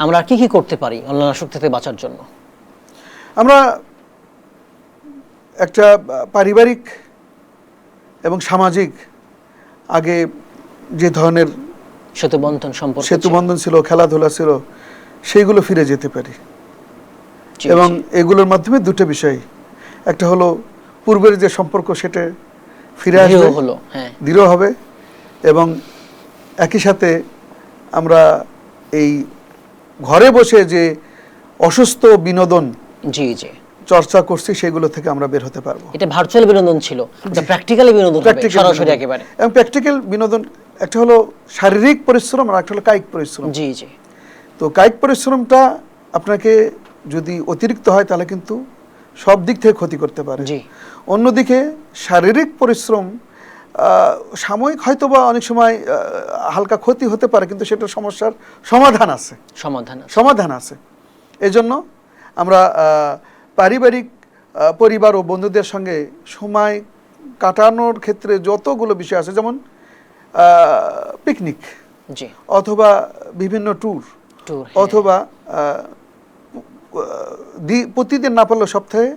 আমরা কি কি করতে পারি অনলাইন আসক্তি থেকে বাঁচার জন্য? আমরা একটা পারিবারিক এবং সামাজিক আগে যে ধরনের সেতুবন্ধন সম্পর্ক সেতুবন্ধন ছিল খেলাধুলা ছিল সেইগুলো ফিরে যেতে পারি। এবং এগুলোর মাধ্যমে দুটো বিষয়। একটা হলো পূর্বের যে সম্পর্ক সেটা ফিরে আসবে হলো হ্যাঁ। দৃঢ় হবে এবং একই সাথে আমরা এই ঘরে বসে যে অসুস্থ বিনোদন জি জি। চর্চা করছি সেগুলো থেকে আমরা বের হতে পারব। এটা ভার্চুয়াল বিনোদন ছিল। এটা প্র্যাকটিক্যালি বিনোদন সরাসরি একেবারে। এবং প্র্যাকটিক্যাল বিনোদন একটা হলো শারীরিক পরিশ্রম আর একটা হলো কায়িক পরিশ্রম। জি জি। তো কায়িক পরিশ্রমটা আপনাকে যদি অতিরিক্ত হয় তাহলে কিন্তু সব দিক থেকে ক্ষতি করতে পারে। জি। অন্যদিকে শারীরিক পরিশ্রম সাময়িক হয়তো বা অনেক সময় হালকা ক্ষতি হতে পারে কিন্তু সেটার সমস্যার সমাধান আছে। সমাধান সমাধান আছে। এজন্য আমরা পারিবারিক পরিবার ও বন্ধুদের সঙ্গে সময় কাটানোর ক্ষেত্রে যতগুলো বিষয় আছে যেমন পিকনিক জি। অথবা বিভিন্ন ট্যুর ট্যুর অথবা দি- প্রতিদিন না পারলেও সপ্তাহে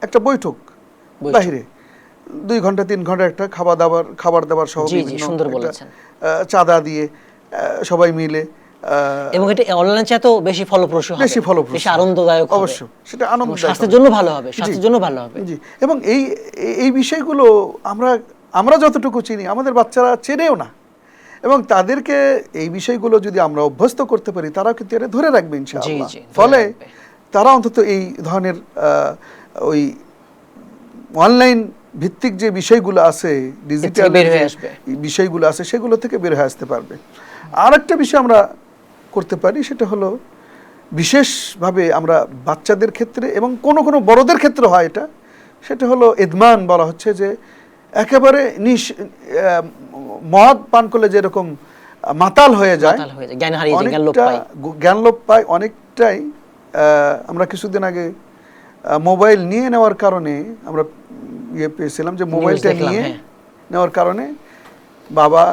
একটা বৈঠক বৈঠক। বাহিরে। দুই ঘণ্টা তিন ঘণ্টা একটা খাবার দাবার খাবার দাবার সহ সুন্দর বলেছেন। চাঁদা দিয়ে সবাই মিলে এবং এটা অনলাইন চাইতেও বেশি ফলপ্রসূ হবে বেশি ফলপ্রসূ বেশি আনন্দদায়ক অবশ্য সেটা আনন্দ স্বাস্থ্যের জন্য ভালো হবে স্বাস্থ্যের জন্য ভালো হবে। জি এবং এই এই- বিষয়গুলো আমরা আমরা যতটুকু চিনি আমাদের বাচ্চারা চেনেও না। এবং তাদেরকে এই বিষয়গুলো যদি আমরা অভ্যস্ত করতে পারি তারাও কিন্তু এটা ধরে রাখবে ইনশাআল্লাহ। ফলে তারা অন্তত এই ধরনের আহ, ওই অনলাইন ভিত্তিক যে বিষয়গুলো আছে ডিজিটাল। বিষয়গুলো আছে সেগুলো থেকে বের হয়ে আসতে পারবে আর একটা বিষয় আমরা করতে পারি সেটা হলো বিশেষভাবে আমরা বাচ্চাদের ক্ষেত্রে এবং কোনো কোনো বড়দের ক্ষেত্রে হয় এটা সেটা হলো এদমান বলা হচ্ছে যে একেবারে নিশ মদ পান করলে যেরকম মাতাল হয়ে যায় অনেকটা। জ্ঞান লোপ পায় অনেকটাই আমরা কিছুদিন আগে মোবাইল নিয়ে নেওয়ার কারণে আমরা ইয়ে পেয়েছিলাম যে মোবাইলটা নিয়ে হ্যাঁ। নেওয়ার কারণে বাবা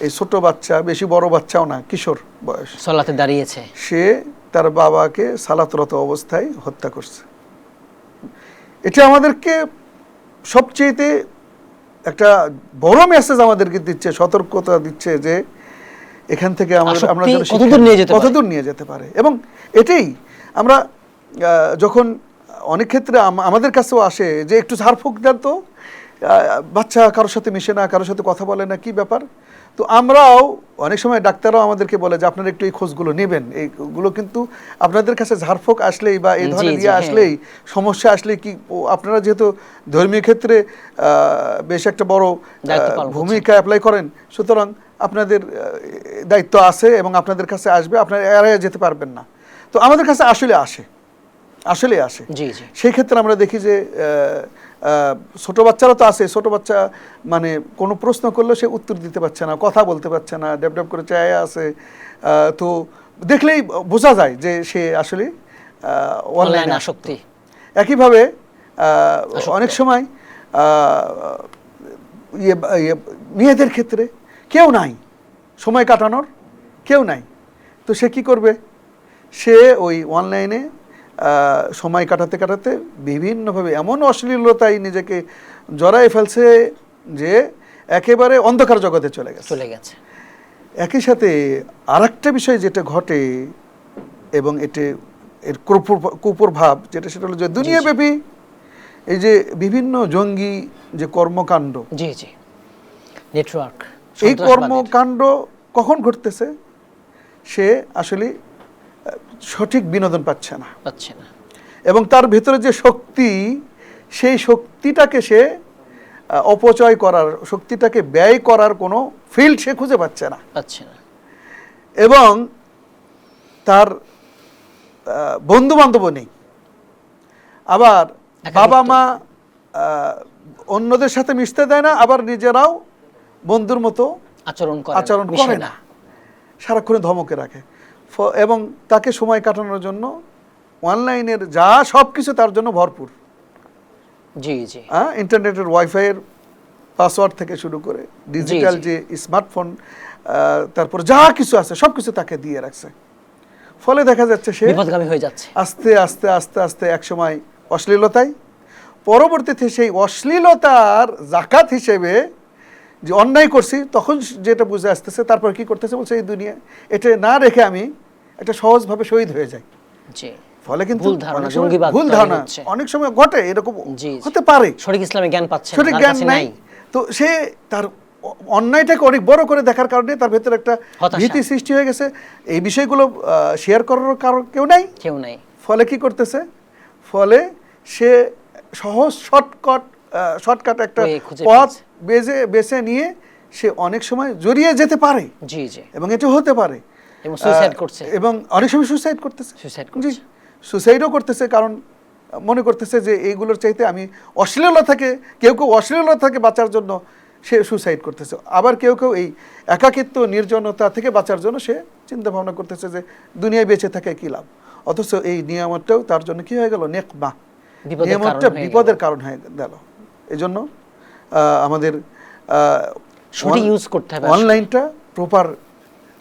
এই ছোট বাচ্চা বেশি বড় বাচ্চাও না কিশোর বয়স সলাতে দাঁড়িয়েছে সে তার বাবাকে সালাতরত অবস্থায় হত্যা করছে এটা আমাদেরকে সবচেয়েতে একটা বড় মেসেজ আমাদেরকে দিচ্ছে সতর্কতা দিচ্ছে যে এখান থেকে আমরা কতদূর নিয়ে যেতে পারে। কতদূর নিয়ে যেতে পারে এবং এটাই আমরা যখন অনেক ক্ষেত্রে আমাদের কাছেও আসে যে একটু ঝাড়ফুঁক দেন তো বাচ্চা কারোর সাথে মিশে না কারোর সাথে কথা বলে না কি ব্যাপার তো আমরাও অনেক সময় ডাক্তাররাও আমাদেরকে বলে যে আপনারা একটু এই খোঁজগুলো নেবেন এইগুলো কিন্তু আপনাদের কাছে ঝাড়ফুঁক আসলেই বা এই ধরনের ইয়ে হ্যাঁ। আসলেই সমস্যা আসলে কি আপনারা যেহেতু ধর্মীয় ক্ষেত্রে বেশ একটা বড়। ভূমিকা অ্যাপ্লাই করেন সুতরাং আপনাদের দায়িত্ব আছে এবং আপনাদের কাছে আসবে আপনারা এড়িয়ে যেতে পারবেন না তো আমাদের কাছে আসলে আসে আসলে আসে। সেই ক্ষেত্রে আমরা দেখি যে ছোট বাচ্চারা তো আছে ছোট বাচ্চা মানে কোনো প্রশ্ন করলে সে উত্তর দিতে পারছে না কথা বলতে পারছে না ডেপ করে চায় আছে। তো দেখলেই বোঝা যায় যে সে আসলে অনলাইন আসক্তি। একইভাবে অনেক সময় ইয়ে ইয়ে মেয়েদের ক্ষেত্রে কেউ নাই সময় কাটানোর কেউ নাই। তো সে কি করবে? সে ওই অনলাইনে সময় কাটাতে কাটাতে বিভিন্নভাবে এমন অশ্লীলতায় নিজেকে জড়ায় ফেলছে যে একেবারে অন্ধকার জগতে চলে গেছে। চলে গেছে। একই সাথে আরেকটা বিষয় যেটা ঘটে এবং এতে এর কুপ্র- কুপ্রভাব যেটা সেটা হলো যে দুনিয়াব্যাপী এই যে বিভিন্ন জঙ্গি যে কর্মকাণ্ড। জি জি। নেটওয়ার্ক এই কর্মকাণ্ড কখন ঘটতেছে? সে আসলে সঠিক বিনোদন পাচ্ছে না। পাচ্ছে না। এবং তার ভেতরে যে শক্তি সেই শক্তিটাকে সে অপচয় করার শক্তিটাকে ব্যয় করার কোনো ফিল্ড সে খুঁজে পাচ্ছে না। পাচ্ছে না। এবং তার বন্ধু বান্ধবও নেই। আবার বাবা মা অন্যদের সাথে মিশতে দেয় না আবার নিজেরাও বন্ধুর মতো আচরণ আচরণ করে না। সারাক্ষণে ধমকে রাখে। এবং তাকে সময় কাটানোর জন্য অনলাইনের যা সব কিছু তার জন্য ভরপুর। জি জি। হ্যাঁ ইন্টারনেটের ওয়াইফাইয়ের পাসওয়ার্ড থেকে শুরু করে ডিজিটাল যে স্মার্টফোন তারপর যা কিছু আছে সব কিছু তাকে দিয়ে রাখছে। ফলে দেখা যাচ্ছে সে বিপদগামী হয়ে যাচ্ছে। আস্তে আস্তে আস্তে আস্তে একসময় অশ্লীলতায় পরবর্তীতে সেই অশ্লীলতার জাকাত হিসেবে যে অন্যায় করছি তখন যেটা বুঝে আসতেছে তারপর কি করতেছে বলছে এই দুনিয়া এটা না রেখে আমি একটা সহজভাবে শহীদ হয়ে যাই। ফলে কিন্তু ভুল ধারণা, অনেক সময় ঘটে এরকম। হতে পারে। সঠিক ইসলামে জ্ঞান পাচ্ছে সঠিক জ্ঞান নাই। তো সে তার অন্যায়টাকে অনেক বড় করে দেখার কারণে তার ভেতরে একটা। ভীতি সৃষ্টি হয়ে গেছে। এই বিষয়গুলো শেয়ার করার কারণ কেউ নাই। কেউ নাই। ফলে কি করতেছে? ফলে সে সহজ শর্টকাট শর্টকাট একটা পথ। বেজে বেছে নিয়ে সে অনেক সময় জড়িয়ে যেতে পারে। জি জি। এবং এটা হতে পারে। এবং সুইসাইড করছে। এবং অনেক সময় সুসাইড করতেছে। জি করছে। সুসাইডও করতেছে কারণ মনে করতেছে যে এইগুলোর চাইতে আমি অশ্লীলতা থেকে কেউ কেউ অশ্লীলতা থেকে বাঁচার জন্য সে সুসাইড করতেছে। আবার কেউ কেউ এই একাকিত্ব নির্জনতা থেকে বাঁচার জন্য সে চিন্তা ভাবনা করতেছে যে দুনিয়ায় বেঁচে থাকে কী লাভ? অথচ এই নিয়ামতটাও তার জন্য কি হয়ে গেল? নেকমা। নিয়ামতটা বিপদের কারণ হয়ে গেল। এই জন্য আহ, আমাদের use করতে হবে অনলাইনটা প্রপার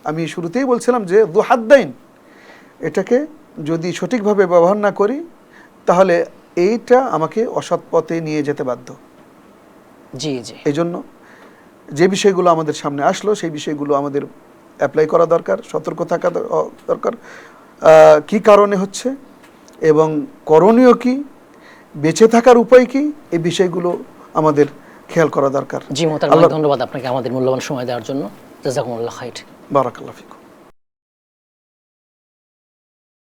আমি শুরুতেই বলছিলাম যে দু হাত দুহাদ্দাইন এটাকে যদি সঠিকভাবে ব্যবহার না করি তাহলে এইটা আমাকে অসৎ পথে নিয়ে যেতে বাধ্য। জি জি। এই জন্য যে বিষয়গুলো আমাদের সামনে আসলো সেই বিষয়গুলো আমাদের অ্যাপ্লাই করা দরকার সতর্ক থাকা দরকার। কি কারণে হচ্ছে এবং করণীয় কি? বেঁচে থাকার উপায় কি? এই বিষয়গুলো আমাদের খেয়াল করা দরকার। জি মোহতার ধন্যবাদ আপনাকে আমাদের মূল্যবান সময় দেওয়ার জন্য। জাজাকুমুল্লাহ খাইট বারাকাল্লাহ ফিকুম।